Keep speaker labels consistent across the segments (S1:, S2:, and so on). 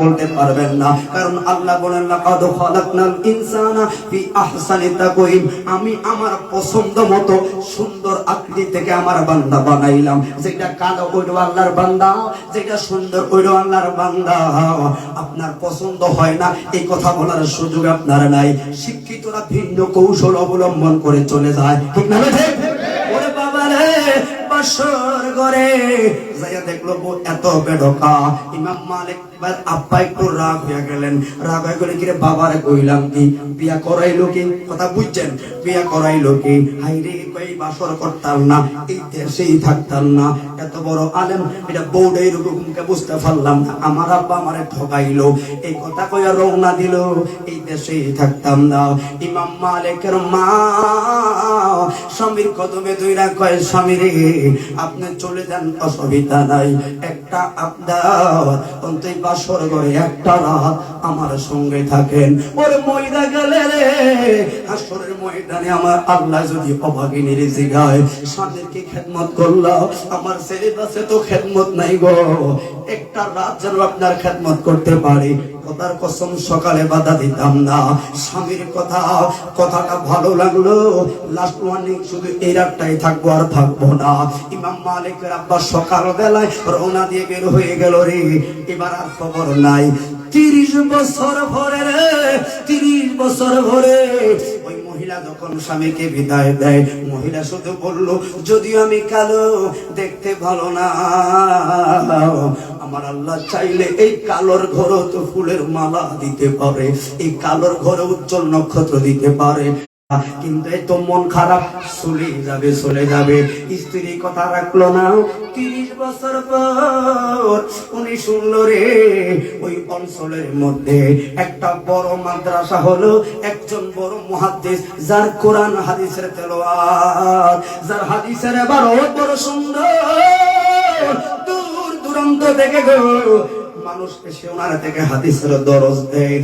S1: বলতে পারবেন না। কারণ আল্লাহ বলেন, লাকাদ খালাকনাল ইনসানা ফি আহসানি তাকওয়িম। আমি আমার পছন্দ মতো সুন্দর আকৃতি থেকে আমার বান্দা বানাইলাম। যেটা কালো ওইটা আল্লাহর বান্দা, যেটা সুন্দর ওইটা আল্লাহর বান্দা। আপনার পছন্দ হয় না, এই কথা বলার সুযোগ আপনার নাই। শিক্ষিতরা ভিন্ন কৌশল অবলম্বন করে চলে যায়। ঠিক না ঠিক? বাসর ঘরে যাইয়া দেখল বউ এত বেডকা ইমাম মালিক এবার আব্বা একটু রাগ হয়ে গেলেন। রাগ হয়ে গেলে কিরে বাবারে কইলাম কি? বিয়া করাইলো কি? কথা বুঝছেন? বিয়া করাইলো কি? হাই রে কই বাসর করতাম না, এই দেশেই থাকতাম না। এত বড় আলেম, এটা বউটা এরকমকে বুঝতে পারলাম না। আমার আব্বা আমারে ঠকাইলো। এই কথা কইয়া রওনা দিল। এই দেশেই থাকতাম না। ইমাম মালিকের মা স্বামীর কদমে দুইরা কয়, স্বামী রে আপনি চলে যান, অসুবিধা নাই। একটা আপনার অন্তই বাসর ঘরে একটা রাত আমার সঙ্গে থাকেন। ওর ময়দা গেলে রে আসরের ময়দানে আমার আল্লাহ যদি অভাগিনীর জিগায় স্বামীকে খেদমত করলাম। আমার ছেলে তো খেদমত নাই গো। একটা রাত যেন আপনার খেদমত করতে পারে। কথার কসম, সকালে বাধা দিতাম না। স্বামীর কথা, কথাটা ভালো লাগল। লাস্ট ওয়ার্নিং শুধু এই রাতটাই থাকব আর থাকব না। ইমাম মালিকের আব্বা সকাল বেলায় রওনা দিয়ে বের হয়ে গেল রে। এবার আর খবর নাই। তিরিশ বছর ভরে রে, তিরিশ বছর ভরে। ওই মহিলা যখন স্বামীকে বিদায় দেয়, মহিলা শুধু বলল, যদিও আমি কালো, দেখতে ভালো না। আমার আল্লাহ চাইলে এই কালোর ঘরও তো ফুলের মালা দিতে পারে, এই কালোর ঘরে উজ্জ্বল নক্ষত্র দিতে পারে। কিন্তু এই তো মন খারাপ, চলে যাবে চলে যাবে। স্ত্রী কথা রাখল না, তিরিশ বছর পর উনি শুনলো রে, ওই অঞ্চলের মধ্যে একটা বড় মাদ্রাসা হলো, একজন বড় মুহাদ্দিস, যার কোরআন, হাদিসের তেলোয়ার যার হাদিসের এবার বড় সুন্দর, দূর দূরান্ত থেকে গো মানুষ এসে ওনার থেকে হাদিসের দরজ দেয়,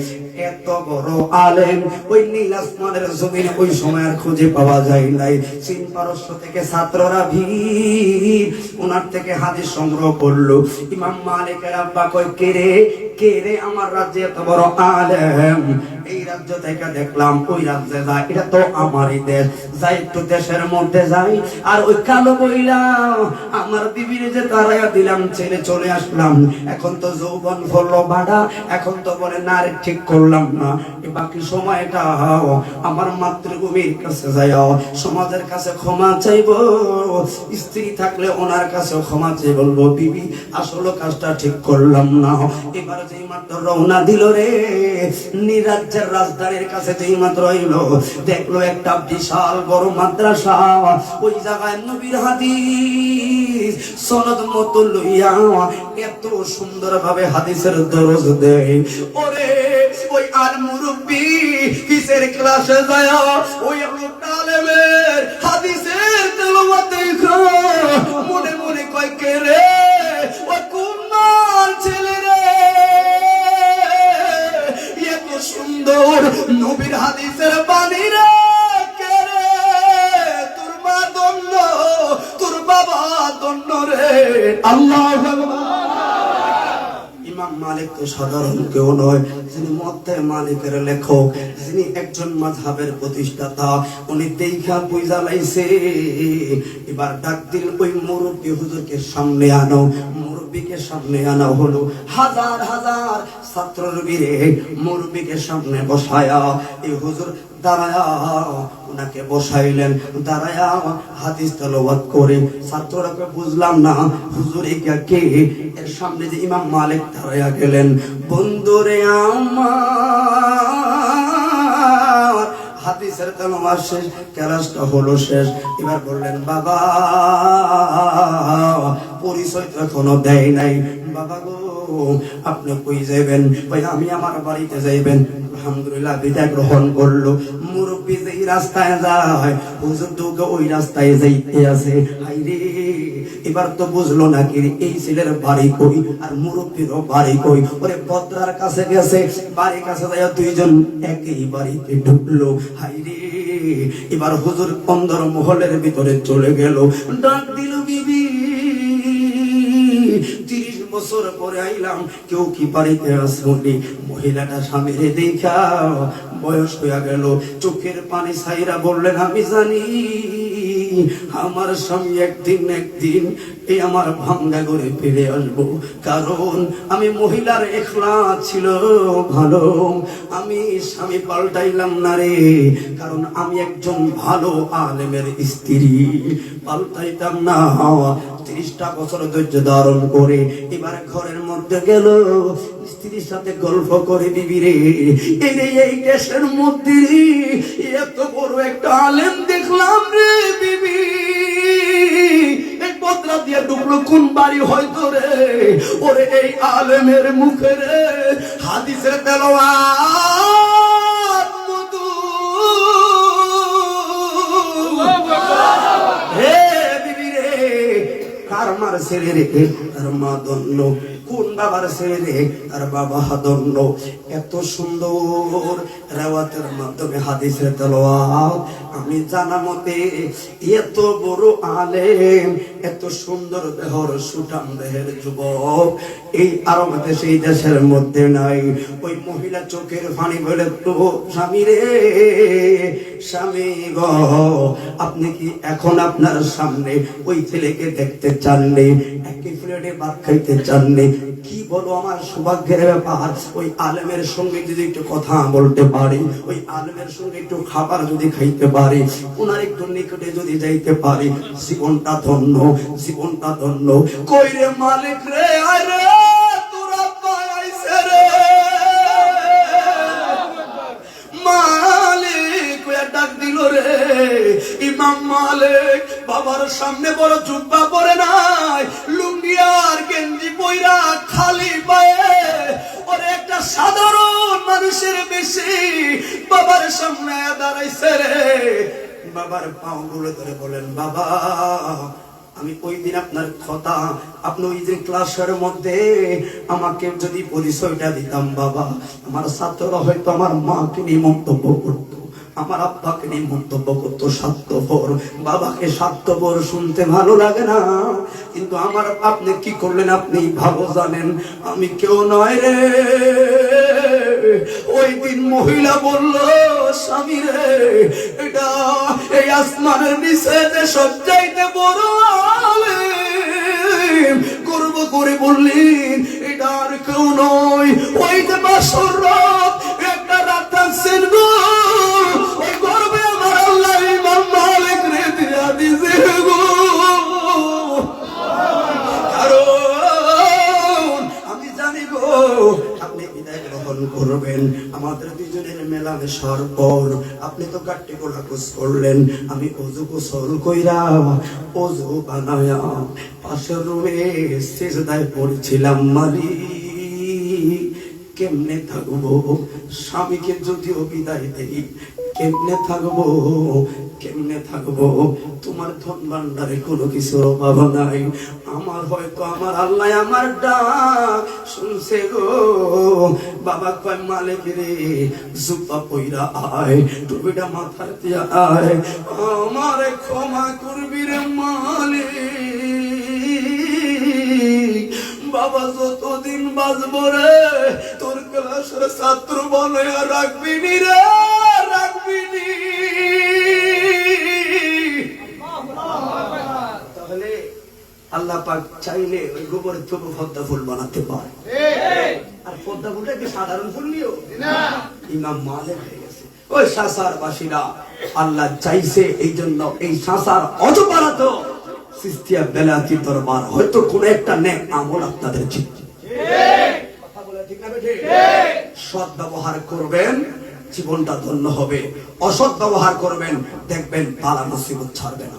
S1: এত বড় আলেম, ওই নীল আসমানের জমিনে ওই সময় আর খুঁজে পাওয়া যায় নাই। চীন পারস্য থেকে ছাত্ররা ভিড়, ওনার থেকে হাদিস সংগ্রহ করল। ইমাম মালিকের আব্বা কয়, কে রে? কে রে আমার রাজ্যে এত বড় আলেম? এই রাজ্য থেকে দেখলাম, ওই রাজ্যে যাই এটা তো আমারই দেশ, যাই একটু দেশের মধ্যে যাই। আর ওই কালো বইলা, আমার বিবির যে তারাইয়া দিলাম ছেলে চলে আসলাম। এখন তো যৌবন ফললো ভাড়া এখন তো বলে না ঠিক করলাম না। বাকি সময়টা, আমার মাতৃভূমির কাছে যাইও, সমাজের কাছে ক্ষমা চাইব। স্ত্রী থাকলে ওনার কাছে ক্ষমা চাই বলব, বিবি, আসলে কাজটা ঠিক করলাম না। এবার যেই মাত্র রওনা দিল রে, নিরাজ্যের রাজধানীর কাছে যেই মাত্র রইল দেখল একটা বিশাল বড় মাদ্রাসা। ওই জায়গায় নবীর হাদিস, সনদ মতো লইয়া এত সুন্দর ভাবে হাদিসের দরজ দেয়। ওরে, ওই আর মুরব্বী কিসের ক্লাসে যায়? ওই আলেমের হাদিসের বাণী রে কে রে। তোর মা তোর বাবা রে। আল্লাহ মালিক তো সাধারণ কেউ নয়, যিনি মধ্যে মালিকের লেখক, যিনি একজন মাঝহাবের প্রতিষ্ঠাতা, উনি দেখা বুঝা লাইছে। এবার ডাক দিল ওই মুরব্বী হুজুরকে সামনে আনো। মুরব্বীকে সামনে আনা হলো। হাজার হাজার ছাত্র বীরে মুরব্বীকে সামনে বসায়া হুজুর দাঁড়ায়া ওনাকে বসাইলেন। দাঁড়ায়া হাদিস করে। ছাত্ররাকে বুঝলাম না, হুজুর কে? এর সামনে যে ইমাম মালিক দাঁড়ায়া গেলেন। বন্ধুরে আমার হাদিসের মাস শেষ? ক্লাসটা হলো শেষ। এবার বললেন, বাবা, পরিচয় তো এখনও দেয় নাই। বাবা গো, আপনি কই যাইবেন? ভাই, আমি আমার বাড়িতে যাইবেন। আলহামদুলিল্লাহ বিদায় গ্রহণ করল। মুরব্বী যেই রাস্তায় যায়, হুজুর ওই রাস্তায় যাইতে আছে এবার তো বুঝলো না কি এই ছেলের বাড়ি কই আর মুরব্বীরও বাড়ি কই? ওরে বদ্রার কাছে গেছে, বাড়ির কাছে যায় দুইজন একই বাড়িতে ঢুকলো। হাই রে, এবার হুজুর অন্দর মহলের ভিতরে চলে গেল। ডাক দিল, বিবি, তিরিশ বছর পরে আইলাম, কেউ কি বাড়িতে আসবনি মহিলাটা স্বামীরে দেখা বয়স হইয়া গেল। চোখের পানি সাইরা বললেন, আমি জানি আমার স্বামী একদিন একদিন এই আমার ভাঙ্গা করে ফিরে আসব। কারণ আমি মহিলার একলা ছিল ভালো। আমি স্বামী পাল্টাইলাম না রে। কারণ আমি একজন ভালো আলেমের স্ত্রী। পাল্টাইতাম না। ত্রিশটা বছর ধৈর্য ধারণ করে এবার ঘরের মধ্যে গেল। স্ত্রীর সাথে গল্প করে বিবি রে। এই দেশের মধ্যে এত বড় একটা আলেম দেখলাম রে এই পত্রা দিয়ে ঢুকলো, কোন বাড়ি হয়তো রে? ওরে এই আলেমের মুখে রে, হাদিসের তেলোয়ার কার ছেলে রে তার মা দন্য কোন বাবার ছেলে রে তার বাবা দন্য এত সুন্দর রেওয়াতের মাধ্যমে হাদিসের তেলাওয়াত। আমি জানা মতে এত বড় আলেম, এত সুন্দর দেহর সুঠাম দেহের যুবক এই আরব দেশে এই দেশের মধ্যে নাই। ওই মহিলা চোখের পানি বলে, তো স্বামী রে, স্বামী গ, আপনি কি এখন আপনার সামনে ওই ছেলেকে দেখতে চাননি? একই প্লেটে ভাত খাইতে চাননি? কি বলো আমার সৌভাগ্যের ব্যাপার? ওই আলেমের সঙ্গে যদি একটু কথা বলতে পারি, ওই আলেমের সঙ্গে একটু খাবার যদি খাইতে পারি ওনার একটু নিকটে যদি যাইতে পারি, জীবনটা ধন্য জীবনটা ধন্য। কই রে মালিক রে, আয় রে, তোরা পাইছে রে। মালিক ডাক দিল রে। ইমাম মালিক, বাবার সামনে বড় জুব্বা পরে নাই, লুঙ্গি আর গেঞ্জি খালি পায়ে, ওরে একটা সাধারণ মানুষের বেশি বাবার সামনে দাঁড়াইছে রে। বাবার পাও গুলো ধরে বলেন, বাবা, আমি ওই দিন আপনার কথা, আপনি ওই দিন ক্লাসের মধ্যে আমাকে যদি পরিচয়টা দিতাম, বাবা, আমার ছাত্ররা হয়তো আমার মাকে নিয়ে মন্তব্য করতো। আমার আব্বাকে নিয়ে মন্তব্য করতো, স্বার্থপর। বাবাকে স্বার্থপর শুনতে ভালো লাগে না। কিন্তু আমার আপনি কি করলেন আপনি ভালো জানেন। আমি কেউ নয় রে। ওই দিন মহিলা বলল, স্বামী রে, এটা এই আসমানের নিচে যে সব চাইতে বড় করব করে বললেন, এটা আর কেউ নয়। ওই যে বাসর রাত, একটা রাত থাকছেন গো। করবেন। আমাদের দুজনের মেলামেশার পর আপনি তো কাট্টি গোলা কুস করলেন। আমি অজু কুসল কইরা অজু বানায়া পাশের রুমে সেজদায় পড়ছিলাম মারি। কেমনে থাকব? স্বামীকে যদিও বিদায় দেই, কেমনে থাকব? কেমনে থাকব? তোমার ধন ভান্ডারে কোনো কিছুর অভাব নাই। আমার হয়তো আমার আল্লাহ আমার ডাক। শুনছে গো। বাবা কয়, মালিক রে জুপা পইরা আয়, টুপিটা মাথায় দিয়া আয়। আমারে ক্ষমা করবি রে মালিক। বাবা যতদিন বাঁচব রে, তোর ক্লাসের ছাত্র বলয়া রাখবি নি রে রাখবি নি তাহলে আল্লাহ পাক চাইলে ওই গোবরের থুপু পদ্মা ফুল বানাতে পারে। আর পদ্মা ফুলটা কি সাধারণ ফুল নিও? ইমাম মালিক হয়ে গেছে। ওই সাসার বাসীরা আল্লাহ চাইছে এই জন্য এই সাসার অজপাড়া তো সিস্তিয়া বেলাতি দরবার হয়তো কোন একটা নেক আমল আপনাদের ঠিক সৎ ব্যবহার করবেন জীবনটা ধন্য হবে। অসৎ ব্যবহার করবেন দেখবেন তালা মুসিবত ছাড়বে না।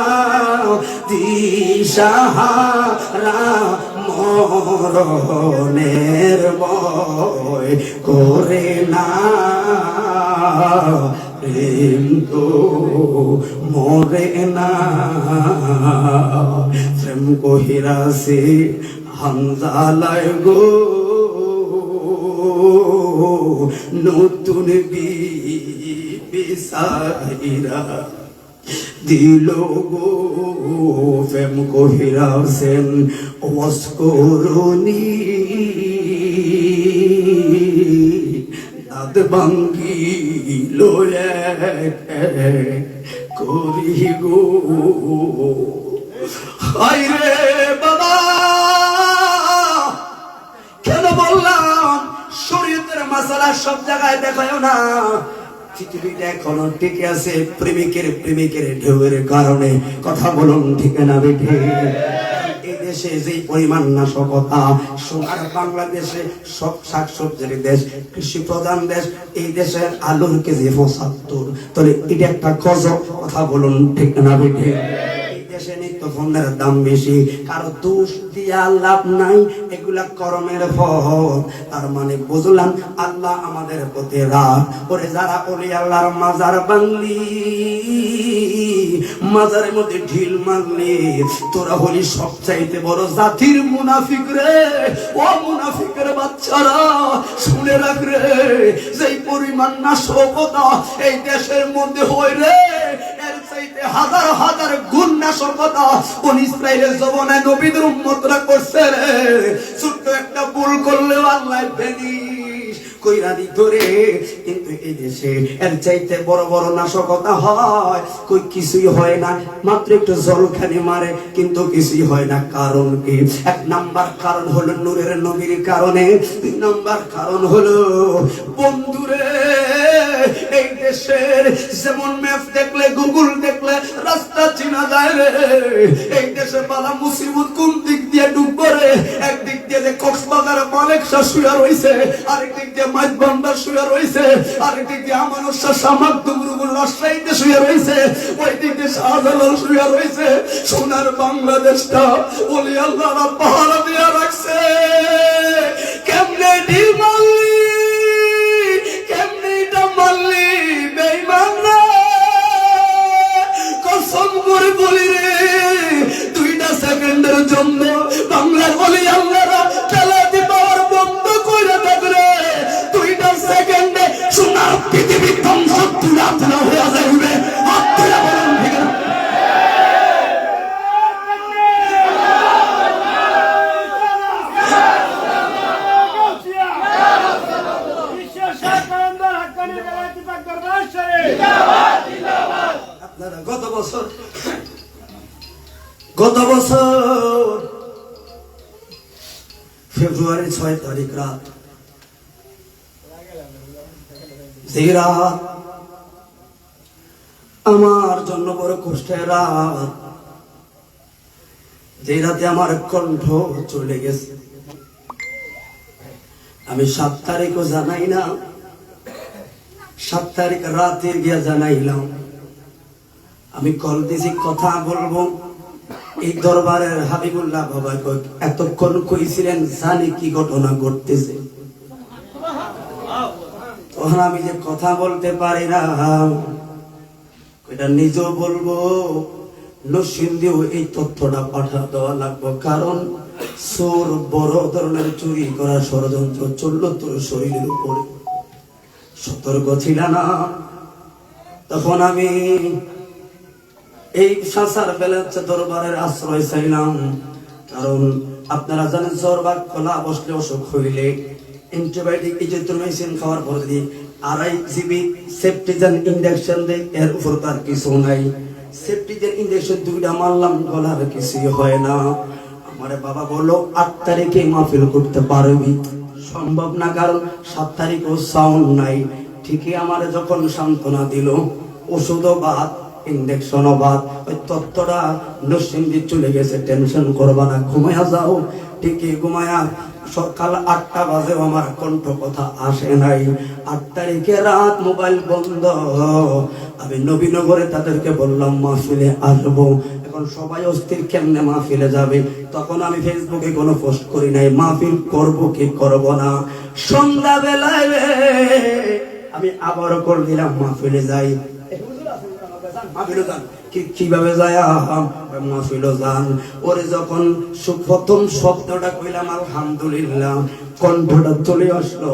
S1: দিশাহারা মরণের ভয় করে না। প্রেম তো মরে না। প্রেম কহিরা সে হামজালায় গো। নতুন বিসাইরা দিল গো ফেম কহিরা সেন ওয়াসকরণী দাঁত ভাঙ্গি লোয়ে করি গো। হায় রে বাবা, কেন বললাম? শরীয়তের মাসালা সব জায়গায় দেখায় না। ঢেউয়ের কারণে। কথা বলুন, ঠিক না বেঠে? এই দেশে যে পরিমাণ নাশকতা, সোনার বাংলাদেশে সব শাকসবজির দেশ কৃষি প্রধান দেশ, এই দেশের আলুর কেজি পঁচাত্তর। তাহলে এটা একটা গজব, কথা বলুন, ঠিক না বেঠে? পণ্যের দাম বেশি। কারও দোষ দিয়া লাভ নাই, এগুলা করমের ফল। তার মানে বুঝলাম, আল্লাহ আমাদের প্রতি রাগ ওরে যারা বলি আল্লাহর মাজার বাংলি, মাজারের মধ্যে ঢিল মারলি, তোরা হলি সব চাইতে বড় জাতির মুনাফিক রে। ও মুনাফিকের বাচ্চারা, শুনে রাখ রে, যেই পরিমাণ না শোকতা এই দেশের মধ্যে হয় রে চাইতে হাজার হাজার গুন্না সর্বদা কোন ইসরায়েলের জবনায় নবীদের উন্মতরা করছে ছোট্ট একটা ভুল করলেও আল্লাহ ভেনিস কইরা দিত রে কিন্তু এই দেশে এর চাইতে বড় বড় নাশকতা হয়। কই কিছুই হয় না, মাত্র একটু জলখানি মারে, কিন্তু কিছুই হয় না। কারণ কি? এক নাম্বার কারণ হলো নূরের নবীর কারণে, দুই নাম্বার কারণ হলো বন্ধুরে, এই দেশের যেমন ম্যাপ দেখলে, গুগল দেখলে, রাস্তা চিনা যায় রে। এই দেশে বালা মুসিবত কোন দিক দিয়ে ডুববে রে একদিক দিয়ে যে কক্সবাজার মালেকশা শুয়া রইছে আরেক দিক দিয়ে মাছ ভান্ডার শুয়া রইছে আরেক দিক দিয়ে আমানুর শাহ সামাক দুমরুগুল রাজশাহীতে শুয়া রইছে ওই দিক দিয়ে শাহজালাল শুয়া রইছে। সোনার বাংলাদেশটা বলি আল্লাহ পাহারা দিয়া রাখছে। কেমনে মারলি কেমনে এটা মারলি বেইমান কসম করে বলি রে জন্য বাংলার বলি আল্লাহরা আমার জন্য বড় কষ্টের রাত। যে রাতে আমার কণ্ঠ চলে গেছে। আমি সাত তারিখও জানাই না সাত তারিখ রাতে গিয়া জানাইলাম। আমি কল দিছি, কথা বলব। এই দরবারের হাবিবুল্লাহ বাবা এতক্ষণ কইছিলেন জানি কি ঘটনা ঘটতেছে। তখন আমি যে কথা বলতে পারি না। এটা নিজেও বলব নসিন দিয়েও এই তথ্যটা পাঠা দেওয়া লাগবে। কারণ চোর বড় ধরনের চুরি করার ষড়যন্ত্র চলল তোর শরীরের উপরে। সতর্ক ছিল না। তখন আমি এই সাসার বেলাচ্ছে দরবারের আশ্রয় চাইলাম। কারণ আপনারা জানেন জ্বর বা খোলা বসলে অসুখ হইলে অ্যান্টিবায়োটিক ইজিথ্রোমাইসিন খাওয়ার পরে যদি আড়াই জিবি সেপটিজেন ইঞ্জেকশন দেয় এর উপর তার কিছু নাই। সেপ্টিজেন ইঞ্জেকশন দুইটা মারলাম, গলার কিছুই হয় না। আমার বাবা বলল, আট তারিখে মাহফিল করতে পারবি? সম্ভব না, কারণ সাত তারিখও সাউন্ড নাই। ঠিকই আমার যখন সান্ত্বনা দিল, ওষুধও বাদ। ইঞ্জেকশনও বাদ ওই তত্ত্বটা নসিন্দি চলে গেছে, টেনশন করবা না ঘুমায়া যাও। ঠিকই ঘুমায়া সকাল আটটা বাজে আমার কণ্ঠ কথা আসে নাই। আট তারিখে রাত মোবাইল বন্ধ। আমি নবীনগরে তাদেরকে বললাম, মাহফিলে আসব। এখন সবাই অস্থির, কেমনে মাহফিলে যাবে? তখন আমি ফেসবুকে কোনো পোস্ট করি নাই, মাহফিল করব কি করব না? সন্ধ্যা বেলায় আমি আবারও কল দিলাম মাহফিলে যাই। কীভাবে ওরে যখন প্রথম শব্দটা কইলাম, আলহামদুলিল্লাহ, কণ্ঠটা চলে আসলো।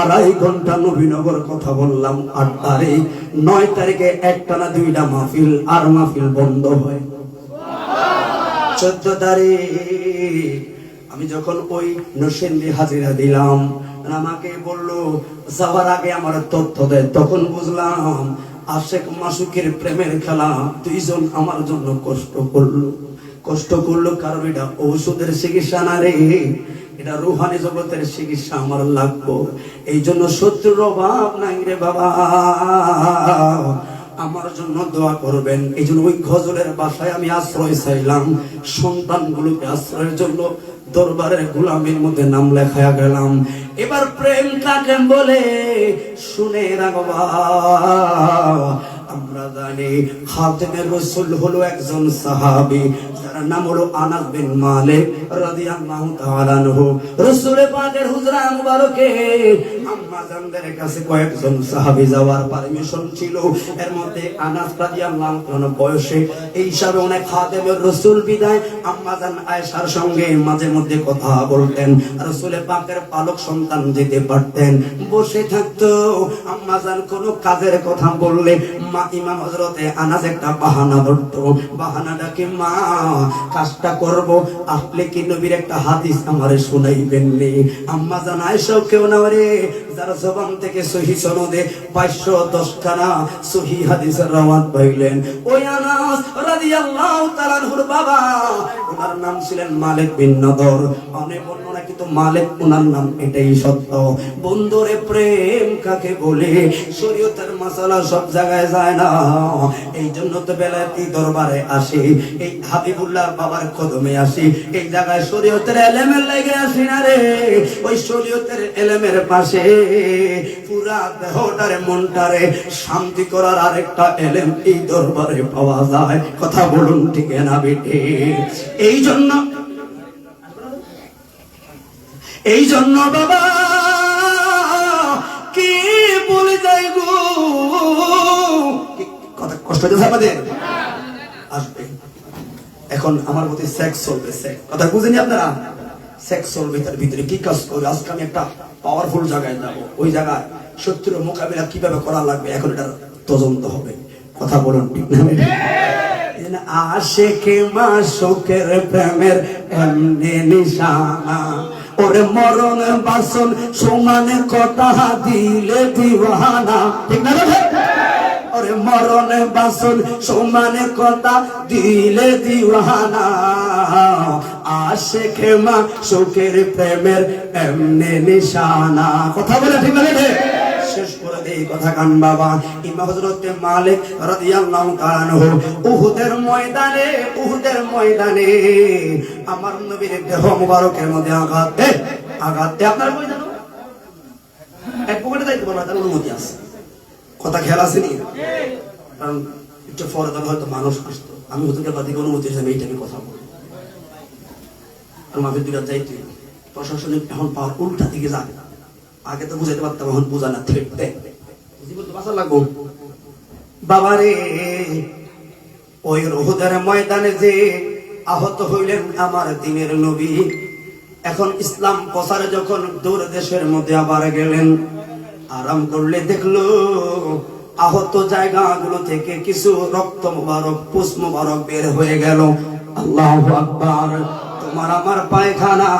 S1: আড়াই ঘণ্টা নবীনগর কথা বললাম আট তারিখ নয় তারিখে একটা না দুইটা মাহফিল, আর মাহফিল বন্ধ হয়। চোদ্দ তারিখ। আমি যখন ওই নসেন্দি হাজিরা দিলাম আমাকে বলল, যাওয়ার আগে আমার তথ্য দেয় তখন বুঝলাম আশেক মাসুকের প্রেমের খেলা, দুইজন আমার জন্য কষ্ট করল। কষ্ট করল কারণ এটা ঔষধের চিকিৎসা না রে, এটা রুহানি জগতের চিকিৎসা আমার লাগবো। এই জন্য শত্রুর অভাব নাই রে বাবা। আমার জন্য দোয়া করবেন। এই জন্য ওই গজলের বাসায় আমি আশ্রয় চাইলাম। সন্তানগুলোকে আশ্রয়ের জন্য দরবারের গোলামের মধ্যে নাম লেখায়া গেলাম। এবার প্রেম কাকে বলে, শুনে রাখবা আমরা জানি খাতেমের রসুল হলো একজন সাহাবি, যার নাম হলো আনাস বিন মালিক রাদিয়াল্লাহু তাআলা আনহু। রাসূল পাকের হুজরা মুবারকে মাঝে মধ্যে কথা বলতেন। পাকের পালক সন্তান যেতে পারতেন। বসে থাকতো। আম্মা জান কোনো কাজের কথা বললে মা ইমাম হজরতে আনাজ একটা বাহানা ধরতো। বাহানাটা কি মা, কাজটা করব। আসলে কি নবীর একটা হাদিস আমারে শুনাইবেন নি? আম্মা জান, আয়েশাও কেউ না রে। যারা জবান থেকে সহি সনদে পাঁচশো দশখানা সহি হাদিসের রাওয়াত পাইলেন। ওই আনাস রাদিয়াল্লাহু তাআলার বাবা ওনার নাম ছিলেন মালিক বিন নদর। অনেক বর্ণনা কিন্তু মালিক ওনার নাম এটাই সত্য। বন্ধুরে প্রেম কাকে বলে? শরীয়তের সব জায়গায় যায় না। এই জন্য তো বেলাতি দরবারে আসি। এই হাবিবুল্লাহ বাবার কদমে আসি। এই জায়গায় শরীয়তের এলেমের লেগে আসি না রে। ওই শরীয়তের এলেমের পাশে পুরা দেহটারে, মনটারে শান্তি করার আরেকটা এলেম এই দরবারে পাওয়া যায়। কথা বলুন ঠিক না বেটে এই জন্য এই জন্য বাবা, কি বলে যাই গো? কথা কষ্ট আমাদের আসবে। এখন আমার প্রতি সেক্স চলবে সেক্স কথা বুঝেনি আপনারা? সেক্স চলবে তার ভিতরে কি কাজ করবে? আজকে আমি একটা পাওয়ারফুল জায়গায় যাব। ওই জায়গায় শত্রুর মোকাবিলা কীভাবে করা লাগবে? এখন এটা তদন্ত হবে। কথা বলুন, ঠিক না? আশেকে মাসুকের প্রেমের এমনি নিশানা। ওরে মরণ বাসন সমানে কটা দিলে দিওয়ানা। ঠিক না? ওরে মরণ বাসন সমানে কথা দিলে দিওয়ানা। আশেকে মাসুকের প্রেমের এমনি নিশানা। কথা বলে ঠিক রে? শেষ দেই কথা বাবা। আঘাত দে। আঘাত দে আছে। কথা খেয়াল আছে নি? কারণ একটু হয়তো মানুষ আসতো। আমি হুজুরের বাদী অনুমতি আছে এইটা আমি কথা বলব। আর মাফির দিকে যাইতে। প্রশাসনিক এখন পাওয়ার উল্টা দিকে যাবে। আগে তো বুঝাইতে পারতাম, এখন বোঝা না বাবারে, ওই রহুদের ময়দানে যে আহত হইলেন আমার দিনের নবী, এখন ইসলাম প্রসারে যখন দূর দেশের মধ্যে আবার গেলেন, আরাম করলে দেখল, আহত জায়গাগুলো থেকে কিছু রক্ত মুবারক, পুষ মুবারক বের হয়ে গেল। আল্লাহ আকবার। তোমার আমার পায়খানা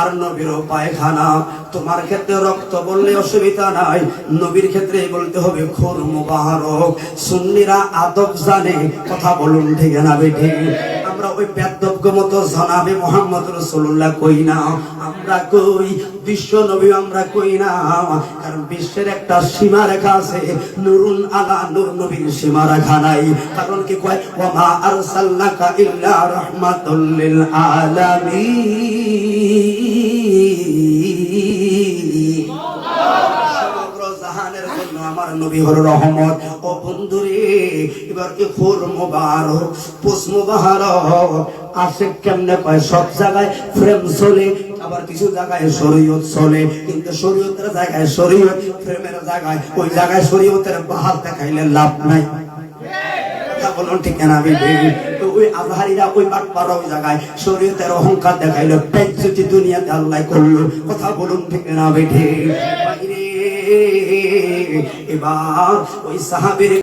S1: আর নবীরও পায়খানা। তোমার ক্ষেত্রে রক্ত বললে অসুবিধা নাই, নবীর ক্ষেত্রে বলতে হবে খুর মুবারক। সুন্নিরা আদব জানে, কথা বলুন ঠিক না বেঠে। আমরা ওই বেদজ্ঞ মতো জনাবে মোহাম্মদ রসুল্লাহ কই না? আমরা কই? বিশ্ব নবী আমরা কই না? কারণ বিশ্বের একটা সীমা রেখা আছে। নুরুন আলা নূর নবীর সীমা রেখা নাই। কারণ কি কয়? ওয়া মা আরসালনাকা ইল্লা রাহমাতুল লিল আলামিন। সমগ্র জাহানের জন্য আমার নবী হল রহমত। বন্ধুরে এবার মুবারক, পুষ মুবারক। আসে কেমনে কয়, সব জায়গায় চলে, আবার কিছু জায়গায় শরীয়ত চলে। কিন্তু শরীয়তের জায়গায় শরীয়ত জায়গায়, ওই জায়গায় শরীয়তের দেখাইলে লাভ নাই। অহংকার দেখাইলো দুনিয়াতে আল্লাহ করল। কথা বলুন ঠিক না বেঠে এবার ওই সাহাবীর